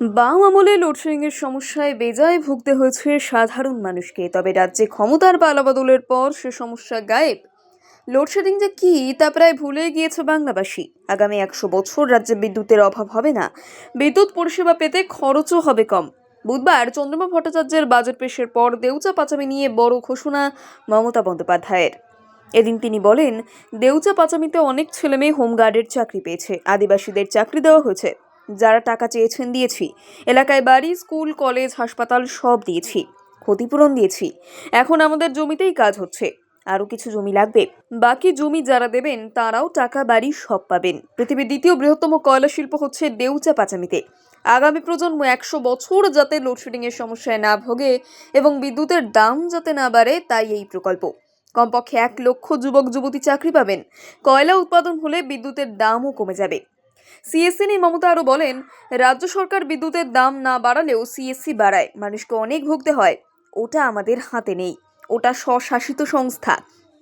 বাম আমলে লোডশেডিংয়ের সমস্যায় বেজায় ভুগতে হয়েছে সাধারণ মানুষকে। তবে রাজ্যে ক্ষমতার পালাবদলের পর সে সমস্যা গায়েব। লোডশেডিং যে কি, তা প্রায় ভুলে গিয়েছে বাংলাবাসী। আগামী একশো বছর রাজ্যে বিদ্যুতের অভাব হবে না। বিদ্যুৎ পরিষেবা পেতে খরচও হবে কম। বুধবার চন্দ্রমা ভট্টাচার্যের বাজেট পেশের পর দেউচা পাচামি নিয়ে বড় ঘোষণা মমতা বন্দ্যোপাধ্যায়ের। এদিন তিনি বলেন, দেউচা পাচামিতে অনেক ছেলেমেয়ে হোমগার্ডের চাকরি পেয়েছে। আদিবাসীদের চাকরি দেওয়া হয়েছে। যারা টাকা চেয়েছেন দিয়েছি। এলাকায় বাড়ি, স্কুল, কলেজ, হাসপাতাল সব দিয়েছি। ক্ষতিপূরণ দিয়েছি। এখন আমাদের জমিতেই কাজ হচ্ছে। আরও কিছু জমি লাগবে। বাকি জমি যারা দেবেন, তারাও টাকা বাড়ি সব পাবেন। পৃথিবীর দ্বিতীয় বৃহত্তম কয়লা শিল্প হচ্ছে দেউচা পাচামিতে। আগামী প্রজন্ম একশো বছর যাতে লোডশেডিংয়ের সমস্যায় না ভোগে এবং বিদ্যুতের দাম যাতে না বাড়ে, তাই এই প্রকল্প। কমপক্ষে এক লক্ষ যুবক যুবতী চাকরি পাবেন। কয়লা উৎপাদন হলে বিদ্যুতের দামও কমে যাবে। সিএসসি নিয়ে মমতা আরও বলেন, রাজ্য সরকার বিদ্যুতের দাম না বাড়ালেও সিএসসি বাড়ায়, মানুষকে অনেক ভুগতে হয়। ওটা আমাদের হাতে নেই। ওটা স্বশাসিত সংস্থা।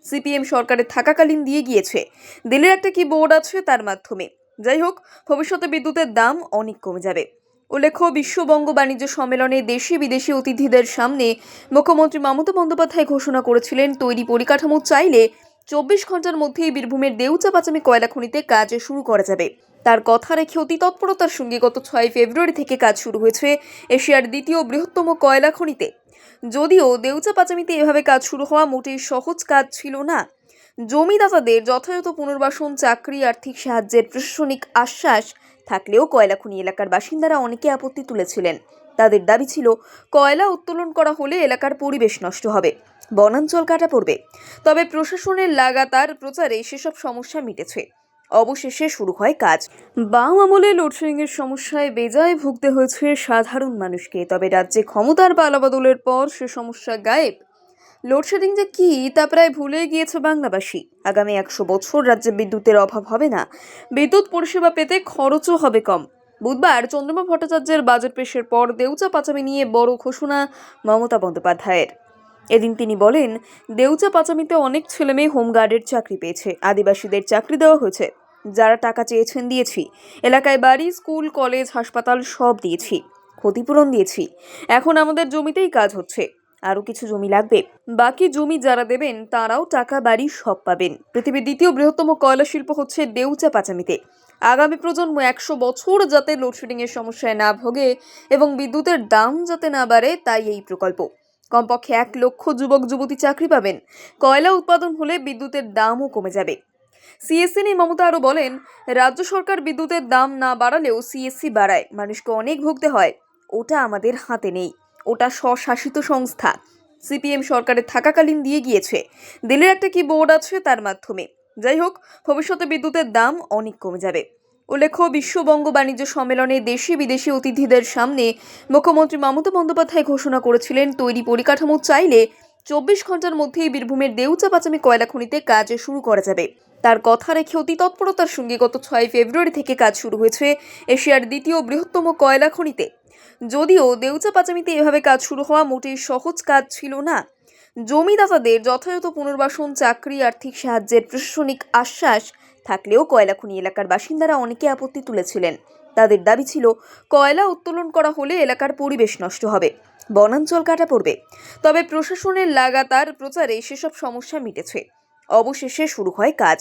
সিপিএম সরকারের থাকাকালীন দিয়ে গিয়েছে। দিল্লির একটা কি বোর্ড আছে তার মাধ্যমে। যাই হোক, ভবিষ্যতে বিদ্যুতের দাম অনেক কমে যাবে। উল্লেখ্য বিশ্ববঙ্গ বাণিজ্য সম্মেলনে দেশি বিদেশি অতিথিদের সামনে মুখ্যমন্ত্রী মমতা বন্দ্যোপাধ্যায় ঘোষণা করেছিলেন, তৈরি পরিকাঠামো চাইলে চব্বিশ ঘণ্টার মধ্যেই বীরভূমের দেউচা পাচামি কয়লা খনিতে কাজ শুরু করা যাবে। তার কথা রেখে অতি তৎপরতার সঙ্গে গত ছয় ফেব্রুয়ারি থেকে কাজ শুরু হয়েছে এশিয়ার দ্বিতীয় বৃহত্তম কয়লা খনিতে। যদিও দেউচা পাচামিতে এভাবে কাজ শুরু হওয়া মোটেই সহজ কাজ ছিল না। জমিদাতাদের যথাযথ পুনর্বাসন, চাকরি, আর্থিক সাহায্যের প্রশাসনিক আশ্বাস থাকলেও কয়লা খনি এলাকার বাসিন্দারা অনেকে আপত্তি তুলেছিলেন। তাদের দাবি ছিল, কয়লা উত্তোলন করা হলে এলাকার পরিবেশ নষ্ট হবে। বনাঞ্চল কাটা পড়বে। তবে প্রশাসনের লাগাতার প্রচারে সেসব সমস্যা মিটেছে। অবশেষে শুরু হয় কাজ। বাম আমলে লোডশেডিংয়ের সমস্যায় বেজায় ভুগতে হয়েছে সাধারণ মানুষকে, তবে রাজ্যে ক্ষমতার পালাবদলের পর সে সমস্যা গায়েব। লোডশেডিং যে কি, তা প্রায় ভুলে গিয়েছে বাংলাবাসী। আগামী একশো বছর রাজ্যে বিদ্যুতের অভাব হবে না। বিদ্যুৎ পরিষেবা পেতে খরচও হবে কম। বুধবার চন্দ্রমা ভট্টাচার্যের বাজেট পেশের পর দেউচা পাচামি নিয়ে বড় ঘোষণা মমতা বন্দ্যোপাধ্যায়ের। এদিন তিনি বলেন, দেউচা পাচামিতে অনেক ছেলেমেয়ে হোমগার্ডের চাকরি পেয়েছে, আদিবাসীদের চাকরি দেওয়া হয়েছে। যারা টাকা চেয়েছেন, দিয়েছি। এলাকায় বাড়ি, স্কুল, কলেজ, হাসপাতাল সব দিয়েছি। ক্ষতিপূরণ দিয়েছি। এখন আমাদের জমিতেই কাজ হচ্ছে। আরও কিছু জমি লাগবে। বাকি জমি যারা দেবেন, তারাও টাকা, বাড়ি সব পাবেন। পৃথিবীর দ্বিতীয় বৃহত্তম কয়লা শিল্প হচ্ছে দেউচা পাচামিতে। আগামী প্রজন্ম একশো বছর যাতে লোডশেডিংয়ের সমস্যায় না ভোগে এবং বিদ্যুতের দাম যাতে না বাড়ে, তাই এই প্রকল্প। কমপক্ষে এক লক্ষ যুবক, যুবতী চাকরি পাবেন। কয়লা উৎপাদন হলে বিদ্যুতের দামও কমে যাবে। সিএসসি নিয়ে মমতা আরও বলেন, রাজ্য সরকার বিদ্যুতের দাম না বাড়ালেও সিএসসি বাড়ায়, মানুষকে অনেক ভুগতে হয়। ওটা আমাদের হাতে নেই। ওটা স্বশাসিত সংস্থা। সিপিএম সরকারের থাকাকালীন দিয়ে গিয়েছে। দিল্লির একটা কি বোর্ড আছে তার মাধ্যমে। যাই হোক, ভবিষ্যতে বিদ্যুতের দাম অনেক কমে যাবে। উল্লেখ্য বিশ্ববঙ্গ বাণিজ্য সম্মেলনে দেশি বিদেশি অতিথিদের সামনে মুখ্যমন্ত্রী মমতা বন্দ্যোপাধ্যায় ঘোষণা করেছিলেন, তৈরি পরিকাঠামো চাইলে চব্বিশ ঘণ্টার মধ্যেই বীরভূমের দেউচা পাচামি কয়লা খনিতে কাজ শুরু করা যাবে। তার কথা রেখে অতি তৎপরতার সঙ্গে গত ছয় ফেব্রুয়ারি থেকে কাজ শুরু হয়েছে এশিয়ার দ্বিতীয় বৃহত্তম কয়লা খনিতে। যদিও দেউচা পাচামিতে এভাবে কাজ শুরু হওয়া মোটেই সহজ কাজ ছিল না। জমিদাতাদের যথাযথ পুনর্বাসন, চাকরি, আর্থিক সাহায্যের প্রশাসনিক আশ্বাস থাকলেও কয়লা খনি এলাকার বাসিন্দারা অনেকে আপত্তি তুলেছিলেন। তাদের দাবি ছিল, কয়লা উত্তোলন করা হলে এলাকার পরিবেশ নষ্ট হবে। বনাঞ্চল কাটা পড়বে। তবে প্রশাসনের লাগাতার প্রচারে সেসব সমস্যা মিটেছে। অবশেষে শুরু হয় কাজ।